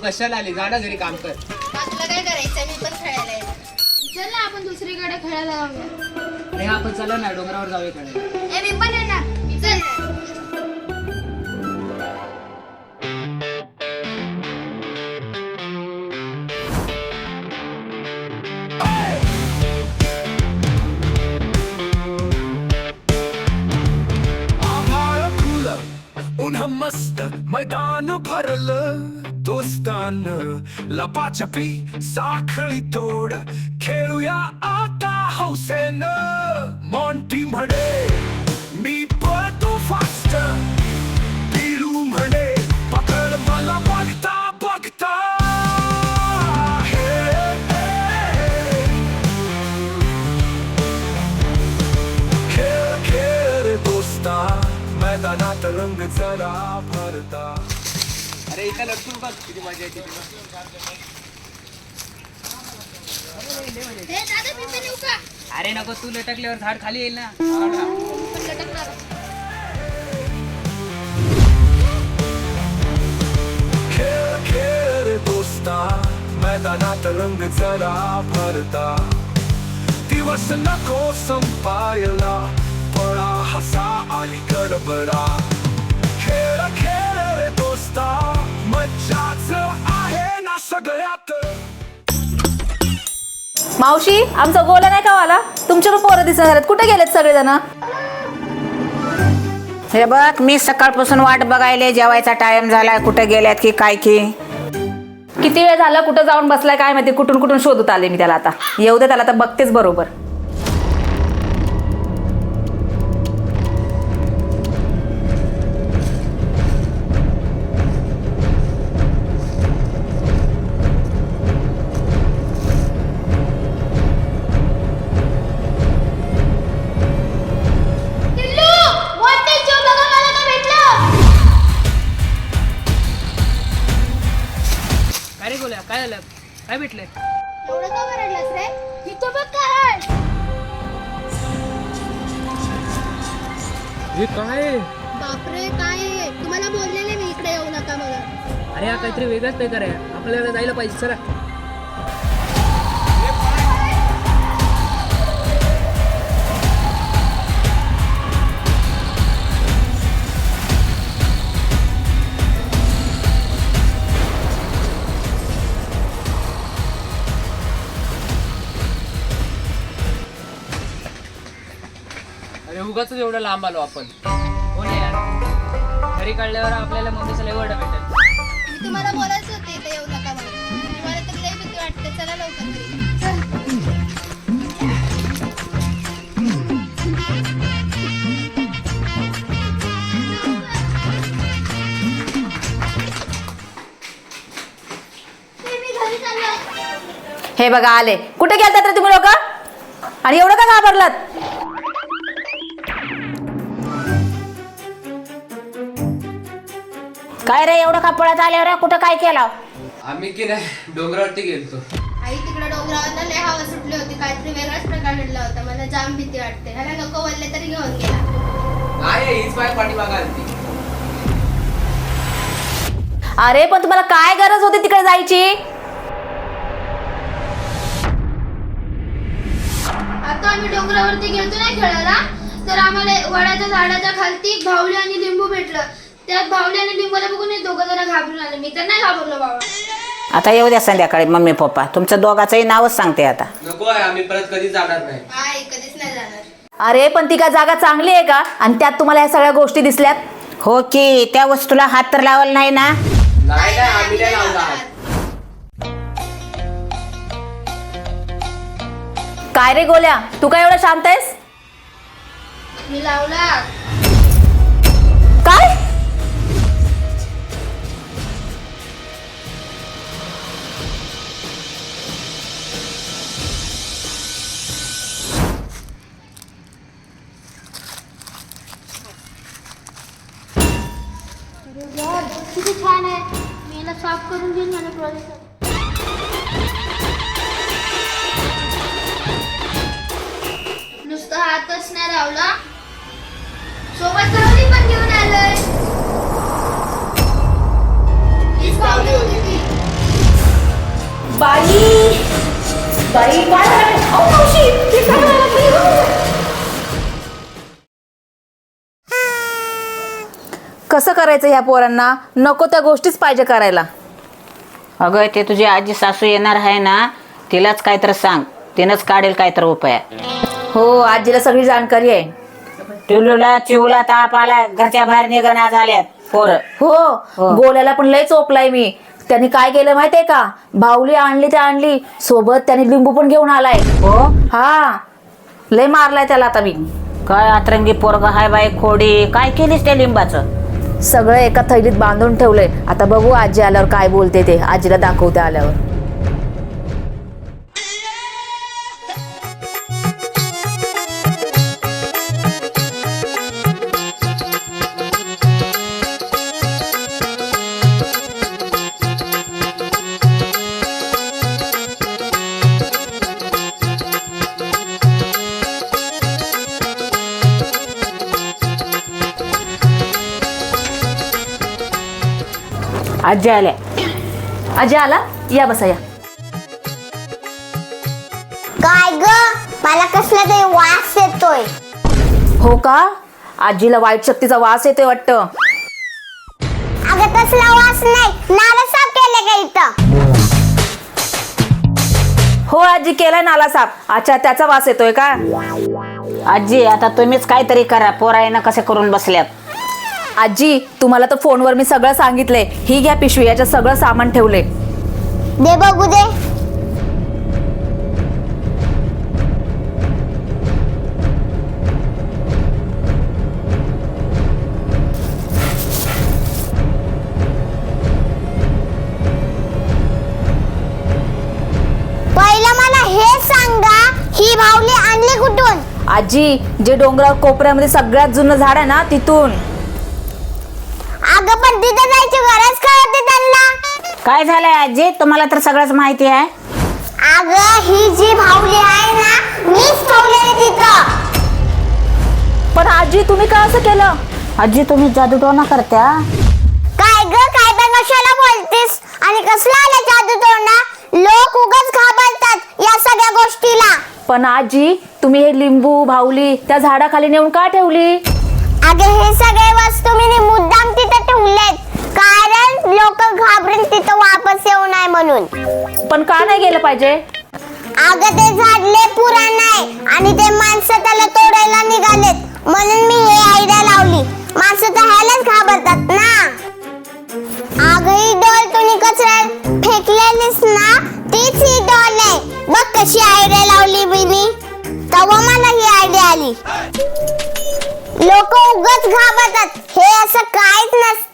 तू कशाला आली? जा ना घरी काम कर. तुला काय करायचं मी पण खेळायला येणार. चल ना आपण दुसरीकडे खेळायला जाऊया. अरे आपण चला ना डोंगरावर जाऊया कडे ए मी पण येणार. मी पण येणार. आभाळ उन्हा मस्त मैदान भरलं. दोस्तान लपाछपी साखळी तोड खेळूया आता हौसेन मॉन्टी म्हणे मी पळतो फास्ट पिलू म्हणे पकड मला बघता बघता खेळ खेळ दोस्ता मैदानात रंग जरा भरता अरे इथं लटकून बघ किती मजा येते तुला अरे नको तू लटकल्यावर झाड खाली येईल ना. खेळ दोस्ता मैदानात रंग जरा भरता. दिवस नको संपायला पळा हसा आणि गडबडा. खेळ खेळ रे दोस्ता मावशी आमचा गोला नाही का वाला? तुमच्या पोरं दिसत झालेत कुठे गेलेत सगळेजण? हे बघ मी सकाळपासून वाट बघायले जेवायचा टाइम झालाय कुठे गेल्यात की काय की? किती वेळ झाला कुठं जाऊन बसलाय काय माहिती कुठून कुठून शोधत आले मी त्याला आता. येऊ दे त्याला आता बघतेच बरोबर. काय एवढं का बरडलास रे? इथं बघ काय. हे काय? बापरे काय? आहे? तुम्हाला बोललेले मी इकडे येऊ नका मला अरे हा काहीतरी वेगळाच नाही करे आपल्याला जायला पाहिजे चला. उगाच एवढं लांब आलो आपण. हो ना यार. घरी काढल्यावर आपल्याला मम्मीचं लय वरडा भेटेल. मी तुम्हाला बोलायचं होते इथे येऊ नका म्हणून. तुम्हाला तर लई भीती वाटते. चला लवकर घरी. चल ते मी घरी चाललो हे बघा आले. कुठे गेलतात रे तुम्ही लोक? आणि एवढं का घाबरलात? काय रे एवढं कपड्यात आल्यावर कुठं काय केलं? आम्ही की नाही डोंगरावरती गेलतो. आई तिकडे डोंगरावर लय हवा सुटली होती. काहीतरी वेगळाच प्रकार घडला होता. मला जाम भीती वाटते. ह्याला नको बोलले तरी घेऊन गेला. नाही हीच माझी पाठीमागा आलती. अरे पण तुम्हाला काय गरज होती तिकडे जायची? आता आम्ही डोंगरावरती गेलतो ना खेळायला तर आम्हाला वडाच्या झाडाच्या खालती भावली आणि लिंबू भेटलं. त्यात भावली आणि लिंबूला बघून हे दोघं जरा घाबरून आले. मी तर नाही घाबरलो बाबा. आता येऊ द्या संध्याकाळी मम्मी पप्पा. तुमचं दोघाचंही नावच सांगते आता. नको आहे आम्ही परत कधी जाणार नाही. आई कधीच नाही जाणार. अरे पण ती काय जागा चांगली आहे का? आणि त्यात तुम्हाला ह्या सगळ्या गोष्टी दिसल्यात? हो की त्या वस्तूला हात तर लावला नाही ना? नाही नाही आम्ही नाही लावला हात. काय रे गोल्या? तू काय एवढा शांत आहेस? मी लावला. काय? किती छान आहे मी याला साफ करून देईन आणि प्रोजेक्ट नुसतं हातच नाही लावला सोबत कावली पण बाई बाई काय अहो मावशी हे काय कसं करायचं ह्या पोरांना? नको त्या गोष्टीच पाहिजे करायला. अगं ते तुझी आजी सासू येणार आहे ना तिलाच काहीतरी सांग. तिनंच काढेल काहीतरी उपाय. हो आजीला सगळी जाणकारी आहे. टिवलूला चिवला ताप आला घरच्या बाहेर निघणा झाल्यात पोरं. हो गोल्याला पण लय चोपलाय मी. त्यांनी काय केलं माहितीये का? भाऊली आणली ते आणली. सोबत त्यांनी लिंबू पण घेऊन आलाय. हो? हा. लय मारलाय त्याला आता मी. काय अतरंगी पोरग हाय बाई खोडी. काय केलीस त्या लिंबाचं? सगळं एका थैलीत बांधून ठेवलंय आता बघू आजी आल्यावर काय बोलते ते. आजीला दाखवते आल्यावर. आजी आल्या आजी आला या बसा या काय ग मला कसला तरी वास येतोय हो का आजीला वाईट शक्तीचा वास येतोय वाटतं अगं तसला वास नाही नाला साफ केलं का इथं हो आजी केलाय नाला साप अच्छा त्याचा वास येतोय का आजी आता तुम्हीच काहीतरी करा पोरायनं कसे करून बसल्यात आजी तुम्हाला तर फोनवर मी सगळं सांगितलंय. ही घ्या पिशवी याच्यात सगळं सामान ठेवले दे बघू दे. पहिलं मला हे सांगा ही भावली आणली कुठून? आजी जे डोंगरावर कोपऱ्यामध्ये सगळ्यात जुनं झाड आहे ना तिथून. अगं पण तिथे जायची गरज काय होती त्यांना? काय झालंय आजी? तुम्हाला तर सगळंच माहिती आहे. अगं ही जी भावली आहे ना मीच ठेवलेली तिथं. पण आजी तुम्ही का असं केलं? आजी तुम्ही जादूटोना करत्या. काय ग काय पण कशाला बोलतीस? आणि कसला आला जादू तोंडा लोक उगाच घाबरतात या सगळ्या गोष्टीला. पण आजी तुम्ही हे लिंबू भावली त्या झाडाखाली नेऊन का ठेवली? अगे हे सगळे वस्तू मी मुद्दाम ठेवलेत. कारण लोक घाबरून तिथं वापस येऊ नये म्हणून. पण का नाही गेलं पाहिजे? अगं ते झाड लय पुराण आहे आणि ते माणसं त्याला तोडायला निघालेत. म्हणून मी हे आयडिया लावली. माणसं तर ह्यालाच घाबरतात ना. अगं ही डॉल तुम्ही कचऱ्यात फेकलेलीस ना तीच ही डॉल आहे. बघ कशी आयडिया लावली बिनी तेव्हा मला ही आयडिया आली. लोक उगच घाबरतात. हे असं काहीच नसतं.